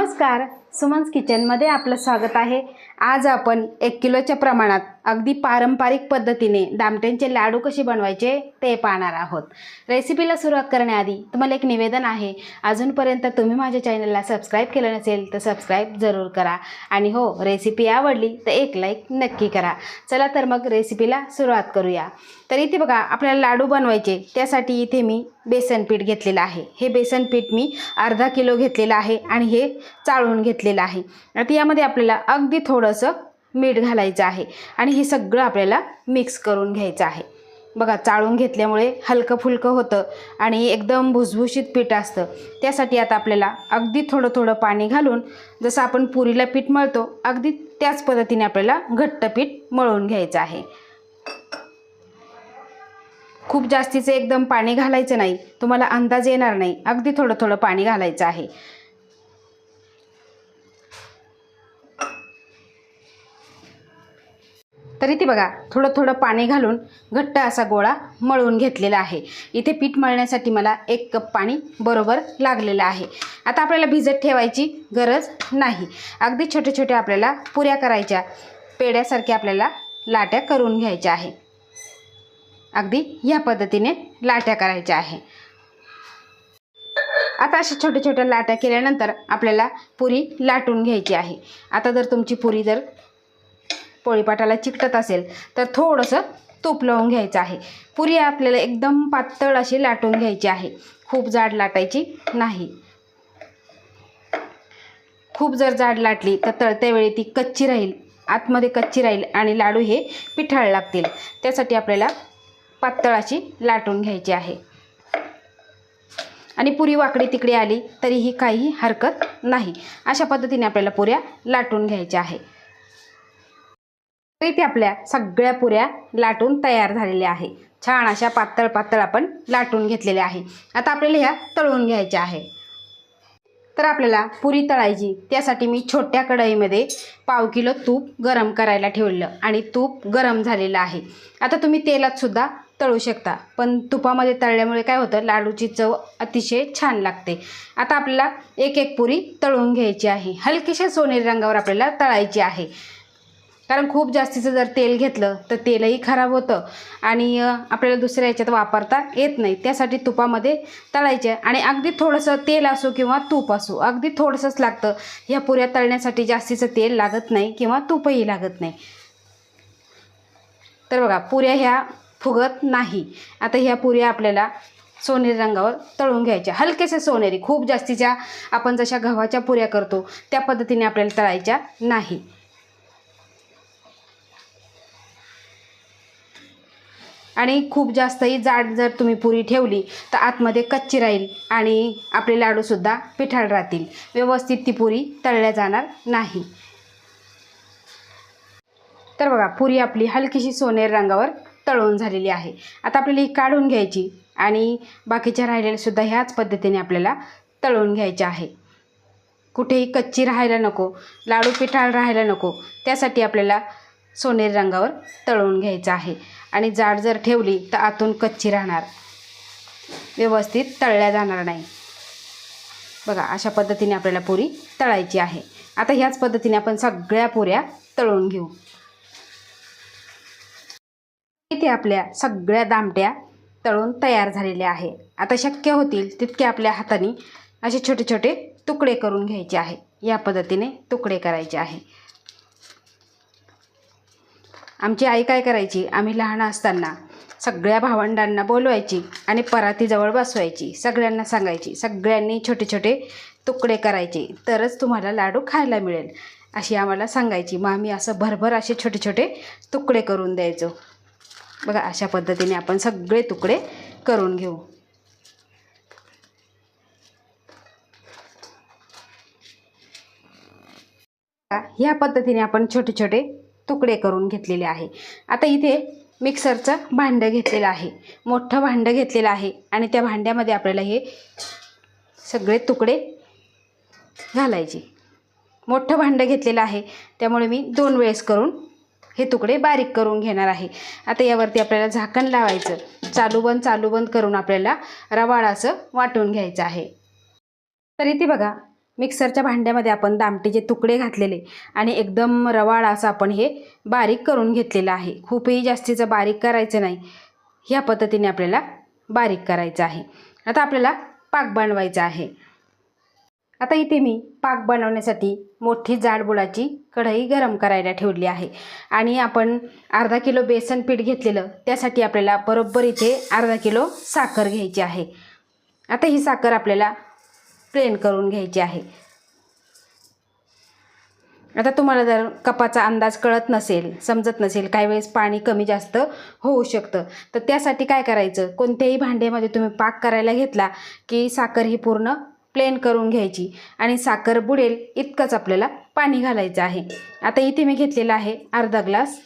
नमस्कार सुमन्स किचनमध्ये आपलं स्वागत आहे. आज आपण एक किलोच्या प्रमाणात अगदी पारंपरिक पद्धतीने दामट्यांचे लाडू कसे बनवायचे ते पाहणार आहोत. रेसिपीला सुरुवात करण्याआधी तुम्हाला एक निवेदन आहे. अजूनपर्यंत तुम्ही माझ्या चॅनलला सबस्क्राईब केलं नसेल तर सबस्क्राईब जरूर करा. आणि हो रेसिपी आवडली तर एक लाईक नक्की करा. चला तर मग रेसिपीला सुरुवात करूया. तर इथे बघा आपल्याला लाडू बनवायचे. त्यासाठी इथे मी बेसन पीठ घेतलेलं आहे. हे बेसन पीठ मी अर्धा किलो घेतलेलं आहे आणि हे चाळून घेतलेलं आहे. आता यामध्ये आपल्याला अगदी थोडंसं मीठ घालायचं आहे आणि हे सगळं आपल्याला मिक्स करून घ्यायचं आहे. बघा चाळून घेतल्यामुळे हलकं फुलकं होतं आणि एकदम भुसभुशीत पीठ असतं. त्यासाठी आता आपल्याला अगदी थोडं थोडं पाणी घालून जसं आपण पुरीला पीठ मळतो अगदी त्याच पद्धतीने आपल्याला घट्ट पीठ मळून घ्यायचं आहे. खूप जास्तीचं एकदम पाणी घालायचं नाही. तुम्हाला अंदाज येणार नाही. अगदी थोडं थोडं पाणी घालायचं आहे. तरी ती बघा थोडं थोडं पाणी घालून घट्ट असा गोळा मळून घेतलेला आहे. इथे पीठ मळण्यासाठी मला एक कप पाणी बरोबर लागलेलं आहे. आता आपल्याला भिजत ठेवायची गरज नाही. अगदी छोटे छोटे आपल्याला पुऱ्या करायच्या पेड्यासारख्या आपल्याला लाट्या करून घ्यायच्या आहे. अगदी ह्या पद्धतीने लाट्या करायच्या आहे. आता अशा छोट्या छोट्या लाट्या केल्यानंतर आपल्याला पुरी लाटून घ्यायची आहे. आता जर तुमची पुरी जर पोळीपाटाला चिकटत असेल तर थोडंसं तूप लावून घ्यायचं आहे. पुरी आपल्याला एकदम पातळ अशी लाटून घ्यायची आहे. खूप जाड लाटायची नाही. खूप जर जाड लाटली तर तळत्यावेळी ती कच्ची राहील आतमध्ये कच्ची राहील आणि लाडू हे पिठाळ लागतील. त्यासाठी आपल्याला पातळ अशी लाटून घ्यायची आहे. आणि पुरी वाकडी तिकडे आली तरीही काहीही हरकत नाही. अशा पद्धतीने आपल्याला पुऱ्या लाटून घ्यायच्या आहे. इथे आपल्या सगळ्या पुऱ्या लाटून तयार झालेल्या आहे. छान अशा पातळ पातळ आपण लाटून घेतलेल्या आहे. आता आपल्याला ह्या तळून घ्यायच्या आहे. तर आपल्याला पुरी तळायची त्यासाठी मी छोट्या कढईमध्ये पाव किलो तूप गरम करायला ठेवलं आणि तूप गरम झालेलं आहे. आता तुम्ही तेलातसुद्धा तळू शकता. पण तुपामध्ये तळल्यामुळे काय होतं? लाडूची चव अतिशय छान लागते. आता आपल्याला एक एक पुरी तळून घ्यायची आहे. हलकीशा सोनेरी रंगावर आपल्याला तळायची आहे. कारण खूप जास्तीचं जर तेल घेतलं तर तेलही खराब होतं. आणि आपल्याला दुसऱ्या याच्यात वापरता येत नाही. त्यासाठी तुपामध्ये तळायचे. आणि अगदी थोडंसं तेल असो किंवा तूप असो अगदी थोडंसंच लागतं. ह्या पुऱ्या तळण्यासाठी जास्तीचं तेल लागत नाही किंवा तूपही लागत नाही. तर बघा पुऱ्या ह्या फुगत नाही. आता ह्या पुऱ्या आपल्याला सोनेरी रंगावर तळून घ्यायच्या. हलकेसे सोनेरी खूप जास्तीच्या आपण जशा गव्हाच्या पुऱ्या करतो त्या पद्धतीने आपल्याला तळायच्या नाही. आणि खूप जास्तही जाड जर तुम्ही पुरी ठेवली तर आतमध्ये कच्ची राहील आणि आपले लाडूसुद्धा पिठाळ राहतील. व्यवस्थित ती पुरी तळल्या जाणार नाही. तर बघा पुरी आपली हलकीशी सोनेरी रंगावर तळून झालेली आहे. आता आपल्याला ही काढून घ्यायची आणि बाकीच्या राहिलेल्यासुद्धा ह्याच पद्धतीने आपल्याला तळून घ्यायच्या आहे. कुठेही कच्ची राहायला नको लाडू पिठाळ राहायला नको त्यासाठी आपल्याला सोनेरी रंगावर तळून घ्यायचं आहे. आणि जाड जर ठेवली तर आतून कच्ची राहणार. व्यवस्थित तळल्या जाणार नाही. बघा अशा पद्धतीने आपल्याला पुरी तळायची आहे. आता ह्याच पद्धतीने आपण सगळ्या पुऱ्या तळून घेऊ. इथे आपल्या सगळ्या दामट्या तळून तयार झालेल्या आहे. आता शक्य होतील तितके आपल्या हाताने असे छोटे छोटे तुकडे करून घ्यायचे आहे. या पद्धतीने तुकडे करायचे आहे. आमची आई काय करायची? आम्ही लहान असताना सगळ्या भावंडांना बोलवायची आणि परातीजवळ बसवायची. सगळ्यांना सांगायची. सगळ्यांनी छोटे छोटे तुकडे करायचे. तरच तुम्हाला लाडू खायला मिळेल अशी आम्हाला सांगायची. मग आम्ही असं भरभर असे छोटे छोटे तुकडे करून द्यायचो. बघा अशा पद्धतीने आपण सगळे तुकडे करून घेऊ. ह्या पद्धतीने आपण छोटे छोटे तुकडे करून घेतलेले आहे. आता इथे मिक्सरचं भांडं घेतलेलं आहे. मोठं भांडं घेतलेलं आहे आणि त्या भांड्यामध्ये आपल्याला हे सगळे तुकडे घालायचे. मोठं भांडं घेतलेलं आहे. त्यामुळे मी दोन वेळेस करून हे तुकडे बारीक करून घेणार आहे. आता यावरती आपल्याला झाकण लावायचं. चालू बंद चालू बंद करून आपल्याला रवाळ असं वाटून घ्यायचं आहे. तर इथे बघा मिक्सरच्या भांड्यामध्ये आपण दामटीचे तुकडे घातलेले आणि एकदम रवाळ असं आपण हे बारीक करून घेतलेलं आहे. खूपही जास्तीचं बारीक करायचं नाही. ह्या पद्धतीने आपल्याला बारीक करायचं आहे. आता आपल्याला पाक बनवायचा आहे. आता इथे मी पाक बनवण्यासाठी मोठी जाडबुडाची कढई गरम करायला ठेवली आहे. आणि आपण अर्धा किलो बेसन पीठ घेतलेलं त्यासाठी आपल्याला बरोबर इथे अर्धा किलो साखर घ्यायची आहे. आता ही साखर आपल्याला प्लेन करून घ्यायची आहे. आता तुम्हाला जर कपाचा अंदाज कळत नसेल समजत नसेल काही वेळेस पाणी कमी जास्त होऊ शकतं. तर त्यासाठी काय करायचं? कोणत्याही भांड्यामध्ये तुम्ही पाक करायला घेतला की साखर ही पूर्ण प्लेन करून घ्यायची. आणि साखर बुडेल इतकंच आपल्याला पाणी घालायचं आहे. आता इथे मी घेतलेलं आहे अर्धा ग्लास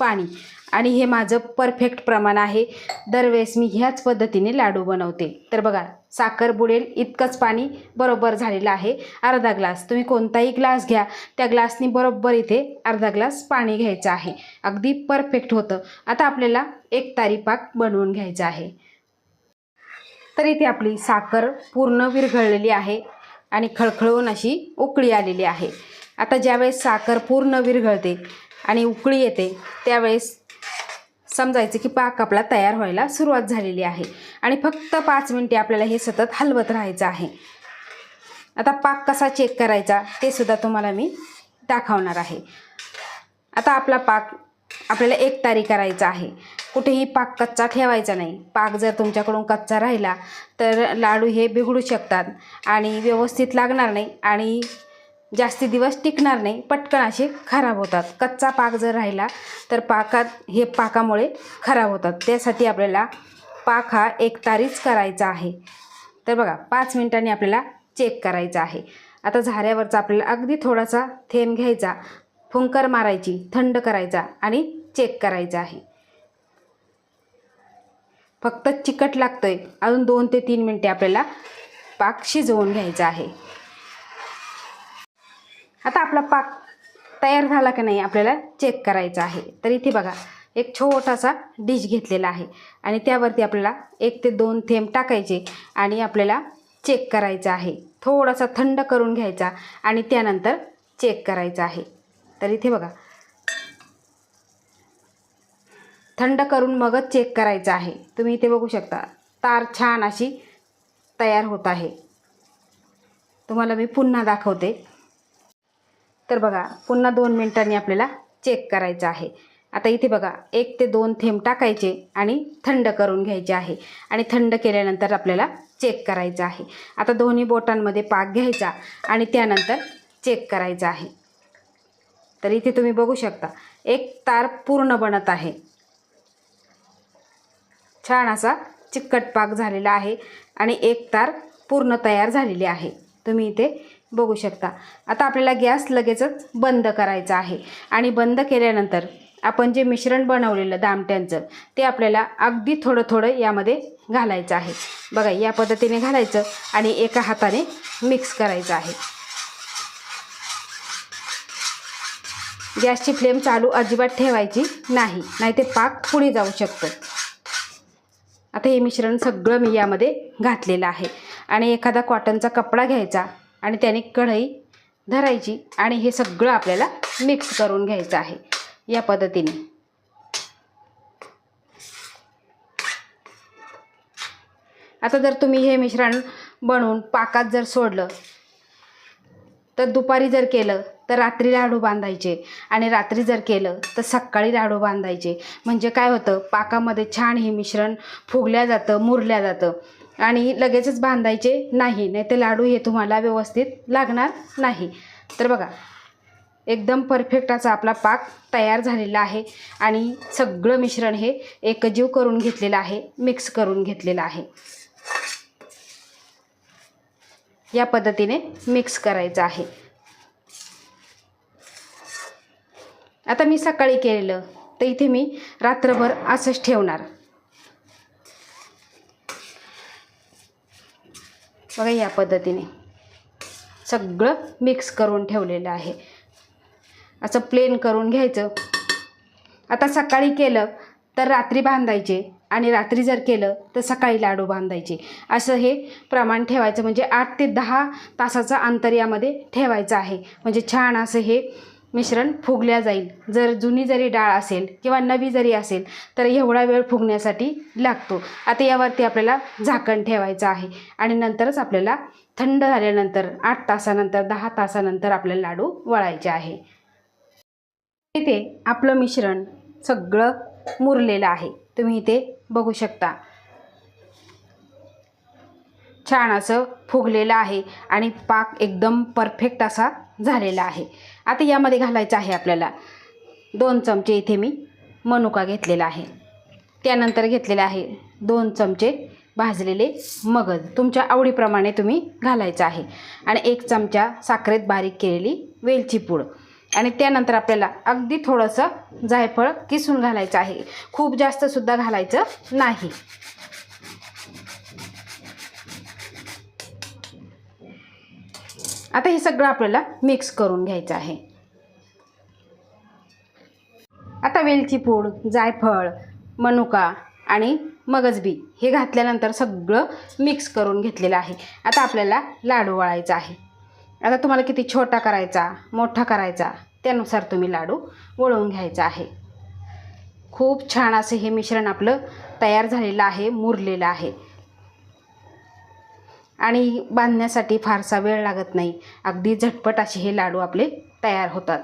पाणी. आणि हे माझं परफेक्ट प्रमाण आहे. दरवेळेस मी ह्याच पद्धतीने लाडू बनवते. तर बघा साखर बुडेल इतकंच पाणी बरोबर झालेलं आहे. अर्धा ग्लास. तुम्ही कोणताही ग्लास घ्या. त्या ग्लासनी बरोबर इथे अर्धा ग्लास पाणी घ्यायचं आहे. अगदी परफेक्ट होतं. आता आपल्याला एक तारी पाक बनवून घ्यायचा आहे. तर इथे आपली साखर पूर्ण विरघळलेली आहे आणि खळखळून अशी उकळी आलेली आहे. आता ज्यावेळेस साखर पूर्ण विरघळते आणि उकळी येते त्यावेळेस समजायचं की पाक आपला तयार व्हायला सुरुवात झालेली आहे. आणि फक्त पाच मिनटे आपल्याला हे सतत हलवत राहायचं आहे. आता पाक कसा चेक करायचा ते सुद्धा तुम्हाला मी दाखवणार आहे. आता आपला पाक आपल्याला एक तारी करायचा आहे. कुठेही पाक कच्चा ठेवायचा नाही. पाक जर तुमच्याकडून कच्चा राहिला तर लाडू हे बिघडू शकतात आणि व्यवस्थित लागणार नाही आणि जास्ती दिवस टिकणार नाही. पटकन असे खराब होतात. कच्चा पाक जर राहिला तर पाकात हे पाकामुळे खराब होतात. त्यासाठी आपल्याला पाक हा एक तारीच करायचा आहे. तर बघा पाच मिनिटांनी आपल्याला चेक करायचा आहे. आता झाऱ्यावरचा आपल्याला अगदी थोडासा थेंब घ्यायचा. फुंकर मारायची थंड करायचा आणि चेक करायचं आहे. फक्त चिकट लागतंय. अजून दोन ते तीन मिनटे आपल्याला पाक शिजवून घ्यायचा आहे. आता आपला पाक तयार झाला की नाही आपल्याला चेक करायचा आहे. तर इथे बघा एक छोटासा डिश घेतलेला आहे. आणि त्यावरती आपल्याला एक ते दोन थेंब टाकायचे आणि आपल्याला चेक करायचं आहे. थोडासा थंड करून घ्यायचा आणि त्यानंतर चेक करायचा आहे. तर इथे बघा थंड करून मगच चेक करायचं आहे. तुम्ही इथे बघू शकता तार छान अशी तयार होत आहे. तुम्हाला मी पुन्हा दाखवते. तर बघा पुन्हा दोन मिनटांनी आपल्याला चेक करायचं आहे. आता इथे बघा एक ते दोन थेंब टाकायचे आणि थंड करून घ्यायचे आहे. आणि थंड केल्यानंतर आपल्याला चेक करायचं आहे. आता दोन्ही बोटांमध्ये पाक घ्यायचा आणि त्यानंतर चेक करायचा आहे. तर इथे तुम्ही बघू शकता एक तार पूर्ण बनत आहे. छान असा चिकट पाक झालेला आहे आणि एक तार पूर्ण तयार झालेली आहे. तुम्ही इथे बघू शकता. आता आपल्याला गॅस लगेचच बंद करायचा आहे. आणि बंद केल्यानंतर आपण जे मिश्रण बनवलेलं दामट्यांचं ते आपल्याला अगदी थोडं थोडं यामध्ये घालायचं आहे. बघा या पद्धतीने घालायचं आणि एका हाताने मिक्स करायचं आहे. गॅसची फ्लेम चालू अजिबात ठेवायची नाही नाही ते पाक पुढे जाऊ शकतो. आता हे मिश्रण सगळं मी यामध्ये घातलेलं आहे. आणि एखादा कॉटनचा कपडा घ्यायचा आणि त्याने कढई धरायची आणि हे सगळं आपल्याला मिक्स करून घ्यायचं आहे. या पद्धतीने. आता जर तुम्ही हे मिश्रण बनवून पाकात जर सोडलं तर दुपारी जर केलं तर रात्री लाडू बांधायचे. आणि रात्री जर केलं तर सकाळी लाडू बांधायचे. म्हणजे काय होतं पाकामध्ये छान हे मिश्रण फुगल्या जातं मुरल्या जातं. आणि लगेचच बांधायचे नाही नाही ते लाडू हे तुम्हाला व्यवस्थित लागणार नाही. तर बघा एकदम परफेक्ट असा आपला पाक तयार झालेला आहे. आणि सगळं मिश्रण हे एकजीव करून घेतलेलं आहे मिक्स करून घेतलेलं आहे. या पद्धतीने मिक्स करायचं आहे. आता मी सकाळी केलेलं तर इथे मी रात्रभर असंच ठेवणार. बघा या पद्धतीने सगळं मिक्स करून ठेवलेलं आहे. असं प्लेन करून घ्यायचं. आता सकाळी केलं तर रात्री बांधायचे आणि रात्री जर केलं तर सकाळी लाडू बांधायचे. असं हे प्रमाण ठेवायचं म्हणजे आठ ते दहा तासाचं अंतर यामध्ये ठेवायचं आहे. म्हणजे छान असं हे मिश्रण फुगल्या जाईल. जर जुनी जरी डाळ असेल किंवा नवी जरी असेल तर एवढा वेळ फुगण्यासाठी लागतो. आता यावरती आपल्याला झाकण ठेवायचं आहे आणि नंतरच आपल्याला थंड झाल्यानंतर आठ तासानंतर दहा तासानंतर आपल्याला लाडू वळायचे आहे. इथे आपलं मिश्रण सगळं मुरलेलं आहे. तुम्ही इथे बघू शकता. छान असं फुगलेलं आहे आणि पाक एकदम परफेक्ट असा झालेला आहे. आता यामध्ये घालायचं आहे आपल्याला. दोन चमचे इथे मी मनुका घेतलेला आहे. त्यानंतर घेतलेला आहे दोन चमचे भाजलेले मगज. तुमच्या आवडीप्रमाणे तुम्ही घालायचं आहे. आणि एक चमचा साखरेत बारीक केलेली वेलची पूड. आणि त्यानंतर आपल्याला अगदी थोडंसं जायफळ किसून घालायचं आहे. खूप जास्तसुद्धा घालायचं नाही. आता हे सगळं आपल्याला मिक्स करून घ्यायचं आहे. आता वेलची पूड जायफळ मनुका आणि मगजबी हे घातल्यानंतर सगळं मिक्स करून घेतलेलं आहे. आता आपल्याला लाडू वळायचा आहे. आता तुम्हाला किती छोटा करायचा मोठा करायचा त्यानुसार तुम्ही लाडू वळवून घ्यायचा आहे. खूप छान असं हे मिश्रण आपलं तयार झालेलं आहे मुरलेलं आहे. आणि बांधण्यासाठी फारसा वेळ लागत नाही. अगदी झटपट असे हे लाडू आपले तयार होतात.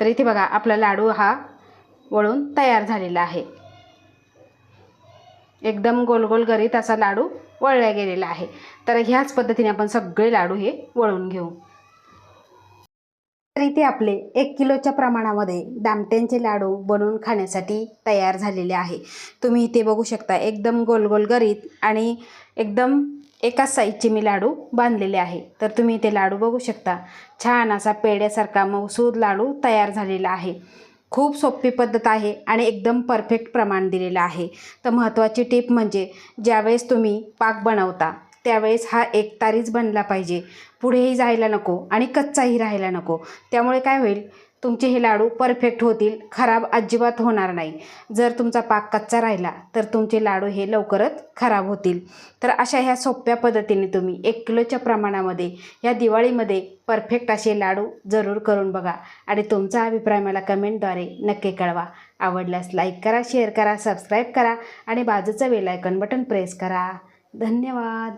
तर इथे बघा आपला लाडू हा वळून तयार झालेला आहे. एकदम गोलगोल गरीत असा लाडू वळला गेलेला आहे. तर ह्याच पद्धतीने आपण सगळे लाडू हे वळून घेऊ. तर इथे आपले एक किलोच्या प्रमाणामध्ये दामट्यांचे लाडू बनवून खाण्यासाठी तयार झालेले आहे. तुम्ही इथे बघू शकता एकदम गोलगोल गरीत आणि एकदम एकाच साईजचे मी लाडू बांधलेले आहे. तर तुम्ही इथे लाडू बघू शकता छान असा पेड्यासारखा मऊसूद लाडू तयार झालेला आहे. खूप सोपी पद्धत आहे आणि एकदम परफेक्ट प्रमाण दिलेलं आहे. तर महत्त्वाची टीप म्हणजे ज्यावेळेस तुम्ही पाक बनवता त्यावेळेस हा एक तारीच बनला पाहिजे. पुढेही जायला नको आणि कच्चाही राहायला नको. त्यामुळे काय होईल? तुमचे हे लाडू परफेक्ट होतील खराब अजिबात होणार नाही. जर तुमचा पाक कच्चा राहिला तर तुमचे लाडू हे लवकरच खराब होतील. तर अशा ह्या सोप्या पद्धतीने तुम्ही एक किलोच्या प्रमाणामध्ये या दिवाळीमध्ये परफेक्ट असे लाडू जरूर करून बघा. आणि तुमचा अभिप्राय मला कमेंटद्वारे नक्की कळवा. आवडल्यास लाईक करा शेअर करा सबस्क्राईब करा आणि बाजूचं वेलायकन बटन प्रेस करा. धन्यवाद.